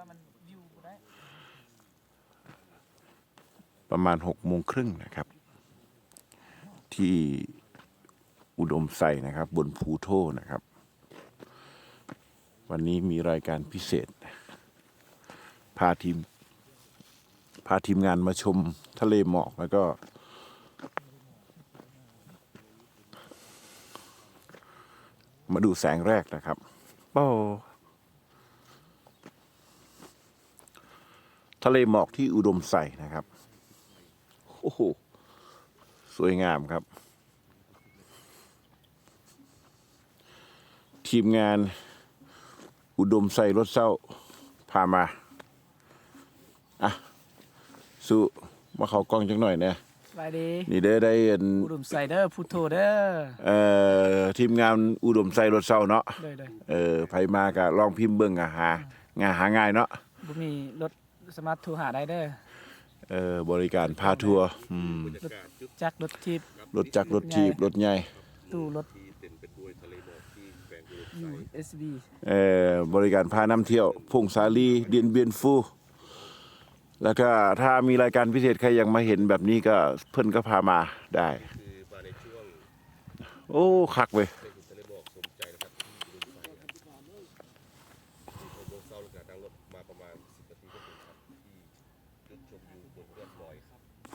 ว่ามันวิวบ่ได้ ประมาณหกโมงครึ่งนะครับ ที่อุดมไซนะครับ บนภูโทนะครับ วันนี้มีรายการพิเศษ พาทีม พาทีมงานมาชมทะเลหมอกแล้วก็มาดูแสงแรกนะครับโอ้ ทะเลหมอกที่อุดมไซนะครับ โอ้โห สวยงามครับ ทีมงานอุดมใส่รถเศร้าพามา อะ สู้มาเขากล้องจังหน่อยเนี่ยสบายดี นี่เด้อได้เห็นอุดมไซเดอร์พุทโธเด้อ เอ่อ ทีมงานอุดมใส่รถเศร้าเนาะเลยเลยเออไผมาก็ลองพิมพ์เบิ่งอะหางานหาง่ายเนาะ บ่มีรถ สามารถโทรหาได้เด้อเออบริการพาทัวร์อืมจักรรถทิพย์รถจักรรถจีบรถใหญ่ตู้รถ USB เอ่อบริการพานำเที่ยวพงสาลีเดียนเบียนฟู แล้วก็ถ้ามีรายการพิเศษใครยังมาเห็นแบบนี้ก็เพื่อนก็พามาได้คือมาในช่วงโอ้คักเว้ย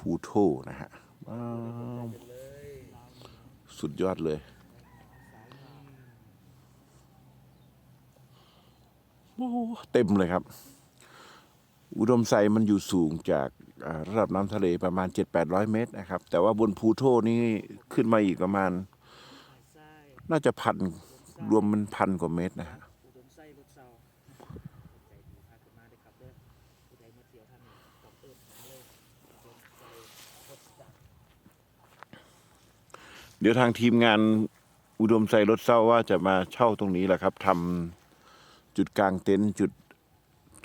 ภูโทนะฮะว้าวสุดยอดเลย โอ้เต็มเลยครับ อุดมไซมันอยู่สูงจากระดับน้ำทะเลประมาณ 7-800 เมตรนะครับ แต่ว่าบนภูโทนี่ขึ้นมาอีกประมาณ น่าจะพันรวมมันพันกว่าเมตรนะฮะ อุดมไซรถเซาใจดีพาขึ้นมาเด้อครับเด้อผู้ใดมาเที่ยวทางนี้ต้องเอิ้นหาเลยอุดมไซรถจักร เดี๋ยวทางทีมงานอุดมไซรถเศร้าว่าจะมาเช่าตรงนี้แหละครับทำจุดกลางเต็นท์จุด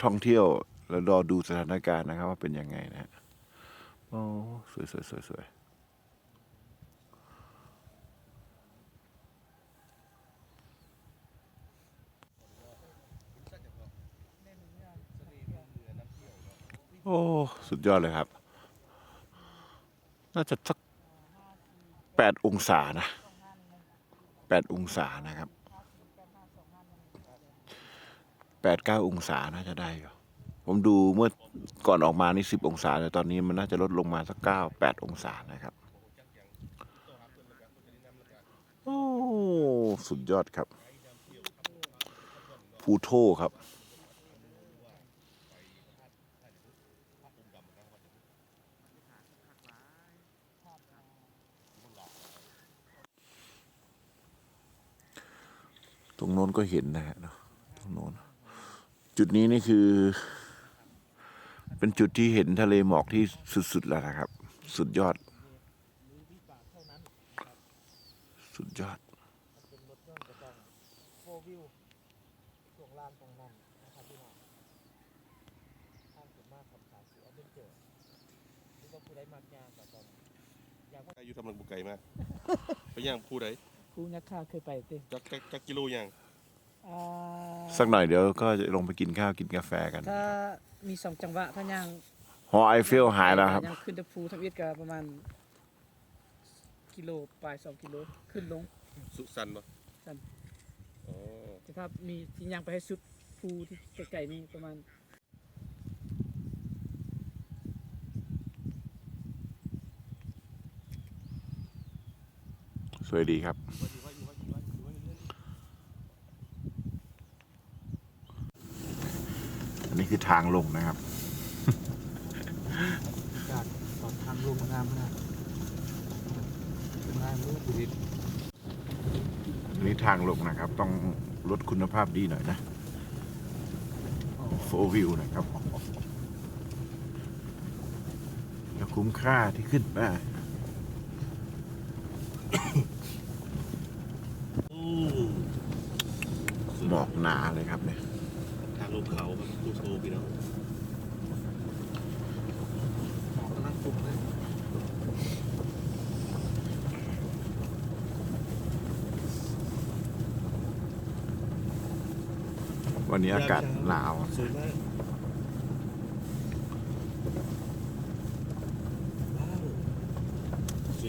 ท่องเที่ยว แล้วรอดูสถานการณ์นะครับ ว่าเป็นยังไงนะฮะโอ้สวยสวยสวยสวยโอ้ สุดยอดเลยครับ น่าจะสัก แปดองศานะแปดองศานะครับแปดเก้าองศาน่าจะได้อยู่ผมดูเมื่อก่อนออกมานี่สิบองศา แต่ตอนนี้มันน่าจะลดลงมาสักเก้าแปดองศานะครับ โอ้ สุดยอดครับภูโทครับ ตรงโน้นก็เห็นนะฮะตรงโน้น จุดนี้นี่คือ เป็นจุดที่เห็นทะเลหมอกที่สุดๆแล้วนะครับ สุดยอด สุดยอดเป็นรถยนต์ก็ต้องโฟวิวช่วงล่างตรงนั้นนะครับพี่น้องทางขึ้นมาขับขาเสือเป็นเจอหรือว่าผู้ใดมักยางก็ต้องอยากว่าอายุทำลังบุกไก่มาก ไปย่างผู้ใด ผู้ยักษ์ข้าเคยไปติจักจักจักกิโลย่างอ่าสักหน่อยเดี๋ยวก็จะลงไปกินข้าวกินกาแฟกันถ้ามีสองจังหวะถ้ายังหอไอเฟลหายแล้วครับ ยังขึ้นตะภูทวีตก็ประมาณกิโลปลายสองกิโลขึ้นลง สุสันปะสัน อ๋อแต่ถ้ามีที่ยังไปให้สุดภูที่ไกลๆนี่ประมาณ สวยดีครับ อันนี้คือทางลงนะครับ จากตอนทางลงงามนะงามรู้บุรีอันนี้ทางลงนะครับ ต้องลดคุณภาพดีหน่อยนะโฟวิวนะครับ แล้วคุ้มค่าที่ขึ้นมา หมอกหนาเลยครับเนี่ยทางลงเขาครับลูกโซพี่น้องหมอกกำลังตกเลยวันนี้อากาศหนาวสวยมาก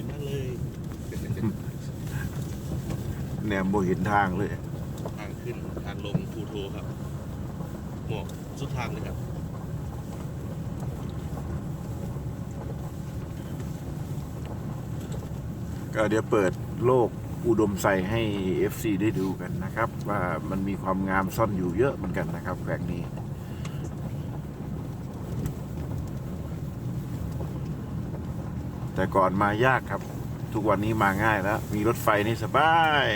ยมเลย แนมโบหินทางเลย โทครับ หมอกสุดทางเลยครับก็เดี๋ยวเปิดโลกอุดมใส่ให้ FC ได้ดูกันนะครับ ว่ามันมีความงามซ่อนอยู่เยอะเหมือนกันนะครับแขวงนี้แต่ก่อนมายากครับ ทุกวันนี้มาง่ายแล้ว มีรถไฟนี่สบาย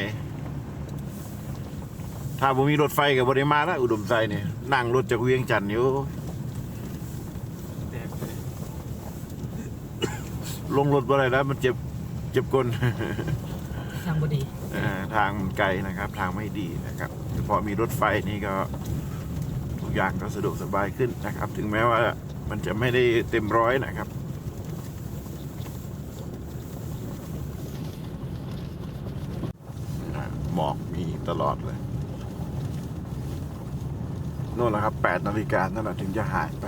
ถ้าผมมีรถไฟกับบริมาแล้วอุดมใส่เนี่ยนั่งรถจากเวียงจันทน์อยู่แดงเลยลงรถบ่ได้แล้วมันเจ็บเจ็บกลทางบดีเอ่อทางมันไกลนะครับ ทางไม่ดีนะครับแต่พอมีรถไฟนี่ก็ทุกอย่างก็สะดวกสบายขึ้นนะครับ ถึงแม้ว่ามันจะไม่ได้เต็มร้อยนะครับนะหมอกมีตลอดเลยโนู่นแหละครับแปดนาฬิกานั่นแหละถึงจะหายไป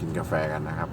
กินกาแฟกันนะครับ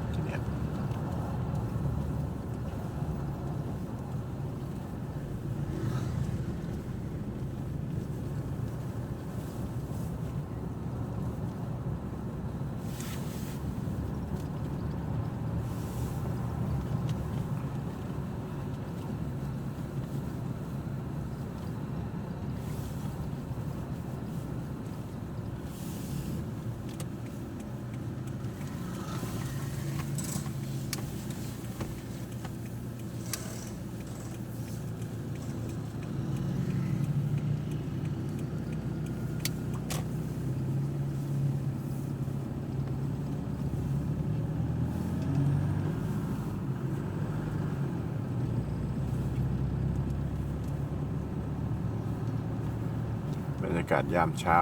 ยบรรยากาศยามเช้า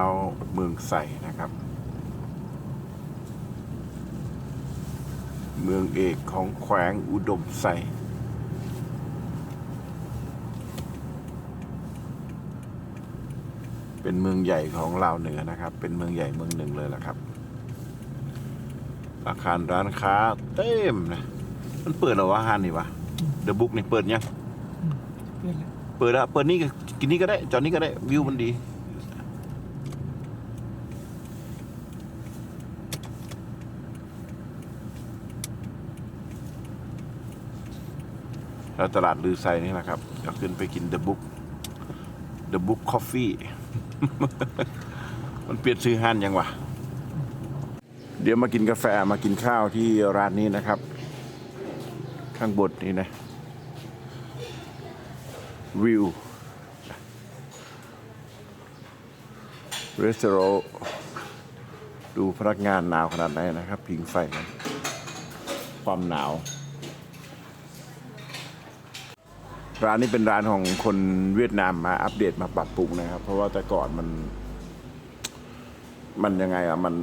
เมืองใสนะครับ เมืองเอกของแขวงอุดมใสเป็นเมืองใหญ่ของลาวเหนือนะครับ เป็นเมืองใหญ่เมืองหนึ่งเลยล่ะครับ อาคารร้านค้าเต็มนะมันเปิดเหรอวะฮานนี่วะเดอะบุ๊กนี่เปิดยังเพื่อนแล้วเปิดอะเปิดนี่ก็กินนี่ก็ได้ จอดนี้ก็ได้วิวมันดี แล้วตลาดลือไซนี่แหละครับเดี๋ยวขึ้นไปกิน The Book The Book Coffee มันเปลี่ยนชื่อห้านยังวะ เดี๋ยวมากินกาแฟมากินข้าวที่ร้านนี้นะครับ ข้างบนนี่นะ วิวรีสอร์ทดูพนักงานหนาวขนาดไหนนะครับ พิงไฟความหนาว ร้านนี้เป็นร้านของคนเวียดนามมาอัปเดตมาปรับปรุงนะครับ เพราะว่าแต่ก่อนมัน มันยังไงอะมัน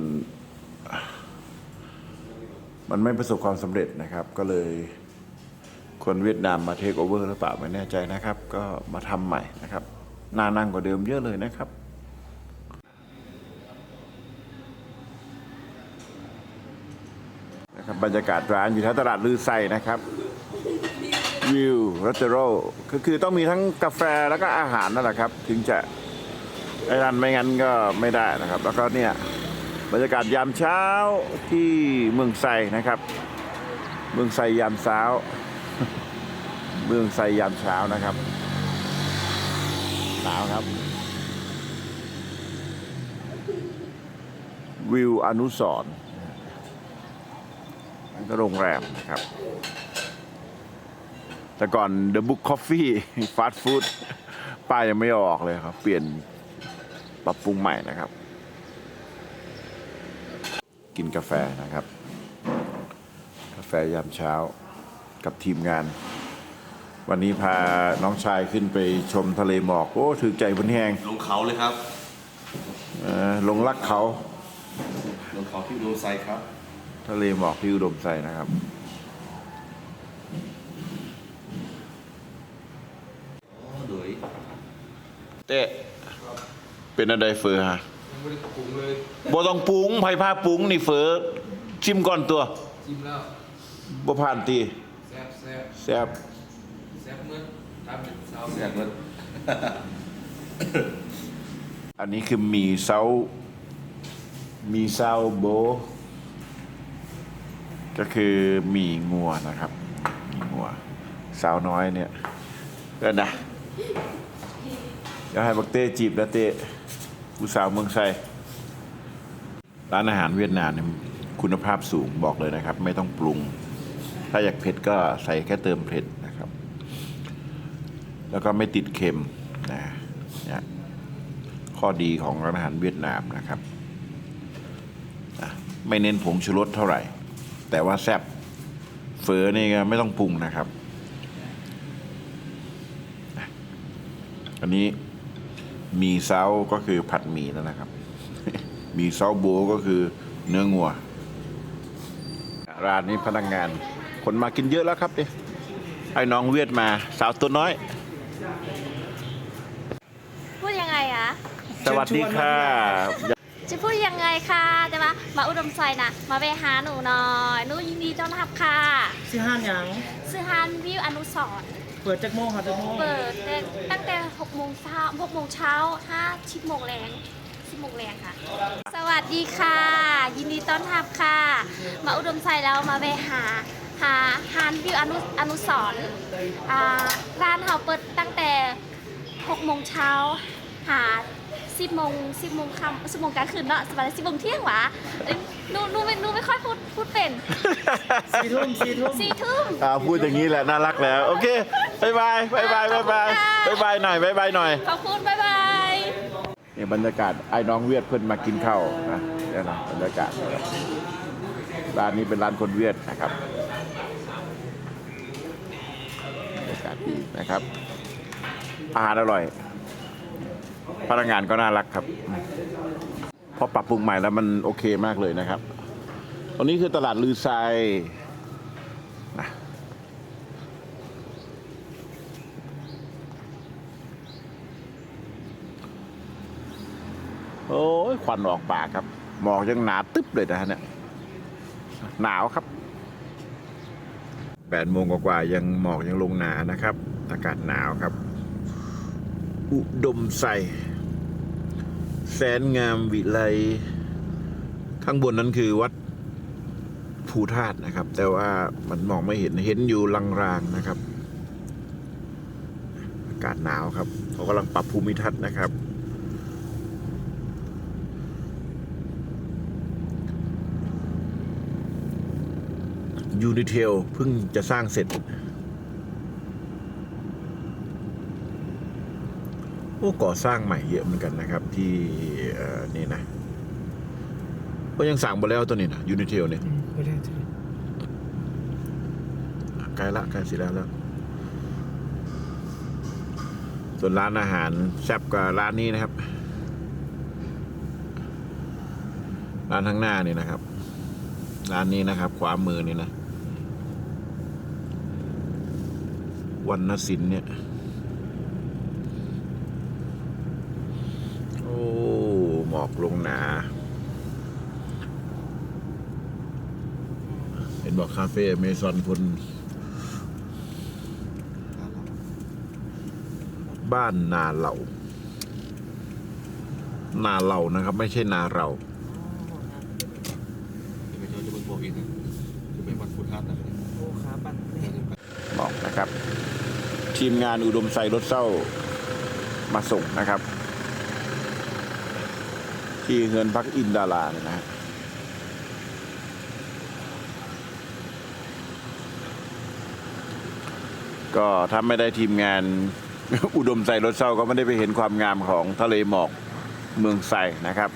มันไม่ประสบความสำเร็จนะครับ ก็เลยคนเวียดนามมาเทคโอเวอร์หรือเปล่าไม่แน่ใจนะครับ ก็มาทำใหม่นะครับน่านั่งกว่าเดิมเยอะเลยนะครับนะครับบรรยากาศร้านอยู่แถวตลาดลือไซนะครับ วิวรัตโรคือคือต้องมีทั้งกาแฟแล้วก็อาหารนั่นแหละครับ ถึงจะไอ้รันไม่งั้นก็ไม่ได้นะครับ แล้วก็เนี่ยบรรยากาศยามเช้าที่เมืองไซนะครับ เมืองไซยามเช้า เมืองไซยามเช้านะครับหนาวครับ วิวอนุสรณ์โรงแรมนะครับ แต่ก่อน The Book Coffee Fast Food ป้ายยังไม่ออกเลยครับ เปลี่ยนปรับปรุงใหม่นะครับ กินกาแฟนะครับ กาแฟยามเช้ากับทีมงาน วันนี้พาน้องชายขึ้นไปชมทะเลหมอก โอ้ถือใจบนแหงลงเขาเลยครับเออลงลักเขา ลงเขาที่อุดมไซครับ ทะเลหมอกที่อุดมไซนะครับ อ๋อโดย เตะเป็นอะไรเฟอฮะยังไม่ได้ปรุงเลยบ่ต้องปรุงไผ่ผ้าปรุงนี่เฟอชิมก่อนตัวจิ้มแล้วบ่ผ่านตีแซ่บแซ่บแซ่บแซ่บเมื่อทำเป็นสาวแซ่บเลยอันนี้คือหมีเซาหมีเซาโบ ก็คือหมีงัวนะครับหมีงัวสาวน้อยเนี่ยเด้นนะ เดี๋ยวให้บักเต้จีบนะเต้ผู้สาวเมืองไซร้านอาหารเวียดนามเนี่ยคุณภาพสูงบอกเลยนะครับ ไม่ต้องปรุง ถ้าอยากเผ็ดก็ใส่แค่เติมเผ็ดนะครับ แล้วก็ไม่ติดเค็มนะเนี่ยข้อดีของร้านอาหารเวียดนามนะครับไม่เน้นผงชูรสเท่าไหร่ แต่ว่าแซ่บเฟอนี่ก็ไม่ต้องปรุงนะครับ อันนี้ มีเซาก็คือผัดหมี่นั่นนะครับหมีเซาโบก็คือเนื้องัว ร้านนี้พนักงาน คนมากินเยอะแล้วครับเนี่ยให้น้องเวียดมาสาวตัวน้อย พูดยังไงอะสวัสดีค่ะจะพูดยังไงคะจะมามาอุดมไซนะมาไปหาหนูหน่อยหนูยินดีต้อนรับค่ะชื่อห้านหยังซื้อฮานวิวอนุสรณ์เปิดจากโมงค่ะจากโมงเปิดตั้งแต่6โมงเช้า6โมงเช้า5 10โมงแรง10โมงแรงค่ะ สวัสดีค่ะ ยินดีต้อนรับค่ะ มาอุดมไซแล้วมาไปหาหาฮานวิวอนุอนุสรณ์อ่าร้านเราเปิดตั้งแต่6โมงเช้าหา 10โมง10โมงค่ำ10โมงกลางคืนเนาะสบาย10โมงเที่ยงหวะเอ้ยหนูหนูไม่หนูไม่ค่อยพูดพูดเป็นสี่ทุ่มสี่ทุ่มสี่ทุ่ม อ่าพูดอย่างนี้แหละน่ารักแล้ว โอเคบายบายบายบายบายบายบายบายหน่อยบายบายหน่อยขอบคุณบ๊ายบาย เนี่ยบรรยากาศไอ้น้องเวียดเพิ่นมากินข้าวนะเนี่ยนะบรรยากาศนะครับร้านนี้เป็นร้านคนเวียดนะครับบรรยากาศดีนะครับอาหารอร่อย พนักงานก็น่ารักครับพราะปรับปรุงใหม่แล้วมันโอเคมากเลยนะครับตรงนี้คือตลาดลือไซนะโอ้ยควันออกปากครับ หมอกยังหนาตึ๊บเลยนะฮะเนี่ย หนาวครับแปดโมงกว่าๆยังหมอกยังลงหนานะครับ อากาศหนาวครับ อุดมใสแสนงามวิไลข้างบนนั้นคือวัดภูธาตุนะครับ แต่ว่ามันมองไม่เห็นเห็นอยู่ลางๆนะครับ อากาศหนาวครับเขากำลังปรับภูมิทัศน์นะครับยูนิเทลเพิ่งจะสร้างเสร็จ โอ้ก่อสร้างใหม่เยอะเหมือนกันนะครับ ที่เอ่อนี่นะก็ยังสั่งไปแล้วตัวนี้นะยูนิเทลเนี่ยไม่ได้ที่ใกล้ละใกล้เสิแล้วแล้ว ส่วนร้านอาหารแซ่บกว่าร้านนี้นะครับ ร้านข้างหน้านี่นะครับ ร้านนี้นะครับขวามือนี่นะวันนสินเนี่ย โอ้ หม อกลงหนา เห็นบอกคาเฟ่เมซอนพลบ้านนาเหล่า นาเหล่านะครับ ไม่ใช่นาเรา จะไปเจอจะเบิ่งโบอีกนะจะไปวัดพุทธาตุนะโอ้ขาปั่นบอกนะครับ ทีมงานอุดมไซรถเศร้ามาส่งนะครับ ที่เงินพักอินดารานะฮะก็ถ้าไม่ได้ทีมงานอุดมใส่รถเศร้าก็ไม่ได้ไปเห็นความงามของทะเลหมอกเมืองไซนะครับ